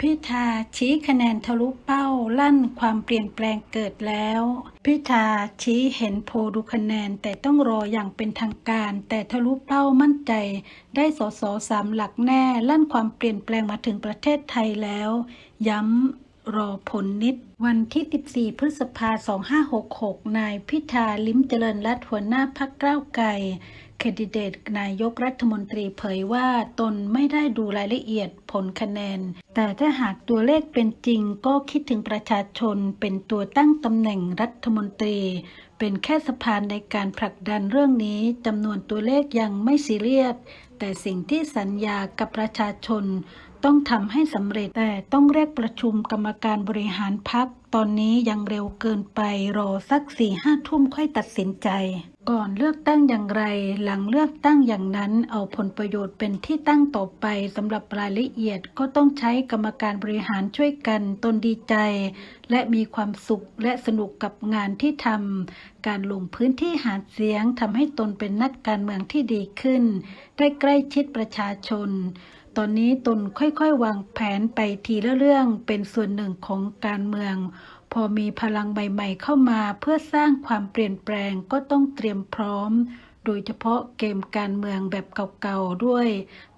พิธาชี้คะแนนทะลุเป้าลั่นความเปลี่ยนแปลงเกิดแล้ว พิธาชี้เห็นโพลดูคะแนนแต่ต้องรออย่างเป็นทางการ แต่ทะลุเป้ามั่นใจ ได้สสสามหลักแน่ลั่นความเปลี่ยนแปลงมาถึงประเทศไทยแล้ว ย้ำ รอผลนิด วันที่ 14 พฤษภาคม2566 นายพิธาลิ้มเจริญรัตน์หัวหน้าพักก้าวไกลแคนดิเดตนายกรัฐมนตรีเผยว่าตนไม่ได้ดูรายละเอียดผลคะแนน แต่ถ้าหากตัวเลขเป็นจริงก็คิดถึงประชาชนเป็นตัวตั้งตำแหน่งรัฐมนตรี เป็นแค่สะพานในการผลักดันเรื่องนี้จำนวนตัวเลขยังไม่ซีเรียสแต่สิ่งที่สัญญากับประชาชน ต้องทำให้สำเร็จแต่ต้องเรียกประชุมกรรมการบริหารพักตอนนี้ยังเร็วเกินไปรอสักสี่ห้าทุ่มค่อยตัดสินใจ ก่อนเลือกตั้งอย่างไร หลังเลือกตั้งอย่างนั้นเอาผลประโยชน์เป็นที่ตั้งต่อไปสำหรับรายละเอียดก็ต้องใช้กรรมการบริหารช่วยกันตนดีใจ และมีความสุขและสนุกกับงานที่ทำการลงพื้นที่หาเสียงทำให้ตนเป็นนักการเมืองที่ดีขึ้น ได้ใกล้ชิดประชาชน ตอนนี้ตนค่อยๆ วางแผนไปทีละเรื่องเป็นส่วนหนึ่งของการเมือง พอมีพลังใหม่ๆ เข้ามาเพื่อสร้างความเปลี่ยนแปลงก็ต้องเตรียมพร้อม โดยเฉพาะเกมการเมืองแบบเก่าๆด้วย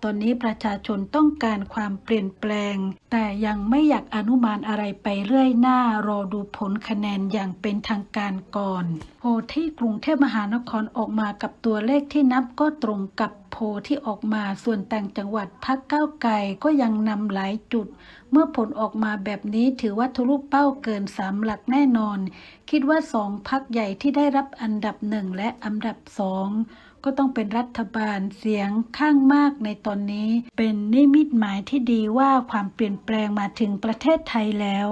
ตอนนี้ประชาชนต้องการความเปลี่ยนแปลง แต่ยังไม่อยากอนุมานอะไรไปเรื่อยหน้ารอดูผลคะแนนอย่างเป็นทางการก่อนโพที่กรุงเทพมหานครออกมากับตัวเลขที่นับก็ตรงกับ โพที่ออกมาส่วนต่างจังหวัดพักเก้าวไกลก็ยังนำหลายจุด เมื่อผลออกมาแบบนี้ถือว่าทะลุเป้าเกินสามหลักแน่นอน คิดว่าสองพักใหญ่ที่ได้รับอันดับหนึ่งและอันดับสองก็ต้องเป็นรัฐบาลเสียงข้างมากในตอนนี้ เป็นนิมิตหมายที่ดีว่าความเปลี่ยนแปลงมาถึงประเทศไทยแล้ว